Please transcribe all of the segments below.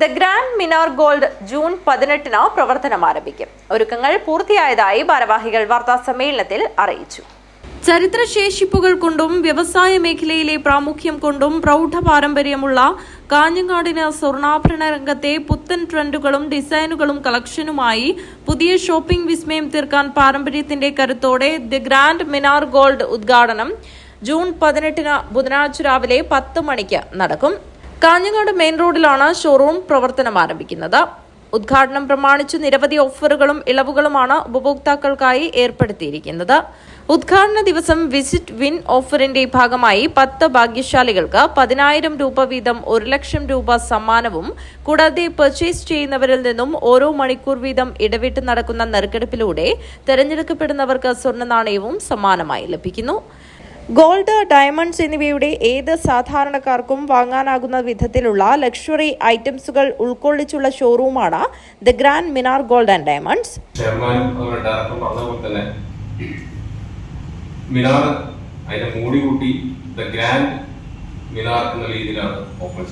The grand Minar gold June പതിനെട്ടിന് പ്രവർത്തനം ആരംഭിക്കും. ഒരുക്കങ്ങൾ പൂർത്തിയായതായി ഭാരവാഹികൾ വാർത്താ സമ്മേളനത്തിൽ അറിയിച്ചു. ചരിത്രശേഷിപ്പുകൾ കൊണ്ടും വ്യവസായ മേഖലയിലെ പ്രാമുഖ്യം കൊണ്ടും പ്രൗഢ പാരമ്പര്യമുള്ള കാഞ്ഞങ്ങാടിന് സ്വർണാഭരണ രംഗത്തെ പുത്തൻ ട്രെൻഡുകളും ഡിസൈനുകളും കളക്ഷനുമായി പുതിയ ഷോപ്പിംഗ് വിസ്മയം തീർക്കാൻ പാരമ്പര്യത്തിന്റെ കരുത്തോടെ ദി ഗ്രാൻഡ് മിനാർ ഗോൾഡ് ഉദ്ഘാടനം ജൂൺ പതിനെട്ടിന് ബുധനാഴ്ച രാവിലെ പത്ത് മണിക്ക് നടക്കും. കാഞ്ഞങ്ങാട് മെയിൻ റോഡിലാണ് ഷോറൂം പ്രവർത്തനം ആരംഭിക്കുന്നത്. ഉദ്ഘാടനം പ്രമാണിച്ച് നിരവധി ഓഫറുകളും ഇളവുകളുമാണ് ഉപഭോക്താക്കൾക്കായി ഏർപ്പെടുത്തിയിരിക്കുന്നത്. ഉദ്ഘാടന ദിവസം വിസിറ്റ് വിൻ ഓഫറിന്റെ ഭാഗമായി പത്ത് ഭാഗ്യശാലികൾക്ക് പതിനായിരം രൂപ വീതം ഒരു ലക്ഷം രൂപ സമ്മാനവും കൂടാതെ പർച്ചേസ് ചെയ്യുന്നവരിൽ നിന്നും ഓരോ മണിക്കൂർ വീതം ഇടവിട്ട് നടക്കുന്ന നറുക്കെടുപ്പിലൂടെ തെരഞ്ഞെടുക്കപ്പെടുന്നവർക്ക് സ്വർണ നാണയവും സമ്മാനമായി ലഭിക്കുന്നു. ഗോൾഡ് ഡയമണ്ട്സ് എന്നിവയുടെ ഏത് സാധാരണക്കാർക്കും വാങ്ങാനാകുന്ന വിധത്തിലുള്ള ലക്ഷറി ഐറ്റംസുകൾ ഉൾക്കൊള്ളിച്ചുള്ള ഷോറൂമാണ് the grand Minar gold and diamonds. തന്നെ മിനാർ ഗ്രാൻഡ് മിനാർ എന്ന രീതിയിലാണ് ഓപ്പൺ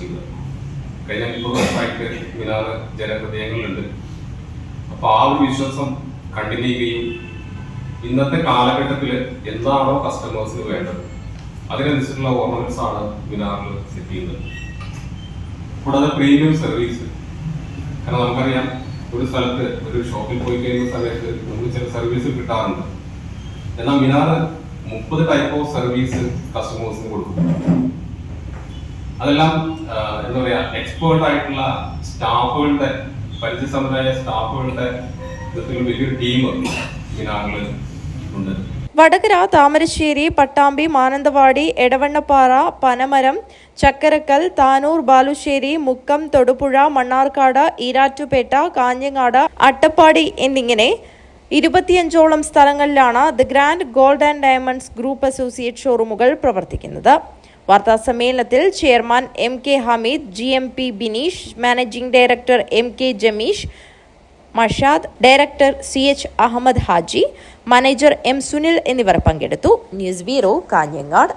കഴിഞ്ഞ മുപ്പത് വർഷമായിട്ട് മിനാർ ജനഹൃദയങ്ങളിലുണ്ട് അപ്പോൾ ആ ഒരു വിശ്വാസം കണ്ടിന്യൂ ചെയ്യുകയും ഇന്നത്തെ കാലഘട്ടത്തിൽ എന്താണോ കസ്റ്റമേഴ്സിന് വേണ്ടത്? അതിനനുസരിച്ചുള്ള ഓർണമെന്റ്സ് ആണ് മിനാറിൽ സെറ്റ് ചെയ്യുന്നത്. കൂടാതെ പ്രീമിയം സർവീസ് കാരണം നമുക്കറിയാം ഒരു സ്ഥലത്ത് ഒരു ഷോപ്പിൽ പോയി കഴിയുന്ന സമയത്ത് നമുക്ക് ചില സർവീസ് കിട്ടാറുണ്ട്. എന്നാൽ മിനാർ മുപ്പത് ടൈപ്പ് ഓഫ് സർവീസ് കസ്റ്റമേഴ്സിന് കൊടുക്കും. അതെല്ലാം എന്താ പറയാ എക്സ്പേർട്ട് ആയിട്ടുള്ള സ്റ്റാഫുകളുടെ പരിചയസമ്പന്നരായ സ്റ്റാഫുകളുടെ വലിയൊരു ടീം വടകര താമരശ്ശേരി പട്ടാമ്പി മാനന്തവാടി എടവണ്ണപ്പാറ പനമരം ചക്കരക്കൽ താനൂർ ബാലുശ്ശേരി മുക്കം തൊടുപുഴ മണ്ണാർക്കാട് ഈരാറ്റുപേട്ട കാഞ്ഞങ്ങാട് അട്ടപ്പാടി എന്നിങ്ങനെ ഇരുപത്തിയഞ്ചോളം സ്ഥലങ്ങളിലാണ് the grand gold and diamonds group associate ഷോറൂമുകൾ പ്രവർത്തിക്കുന്നത്. വാർത്താ സമ്മേളനത്തിൽ chairman M K Hameed G M P Bineesh managing director M K Jameesh Mashad director C H Ahammed Haji manager M Sunil എന്നിവർ പങ്കെടുത്തു. News bureau Kanhangad.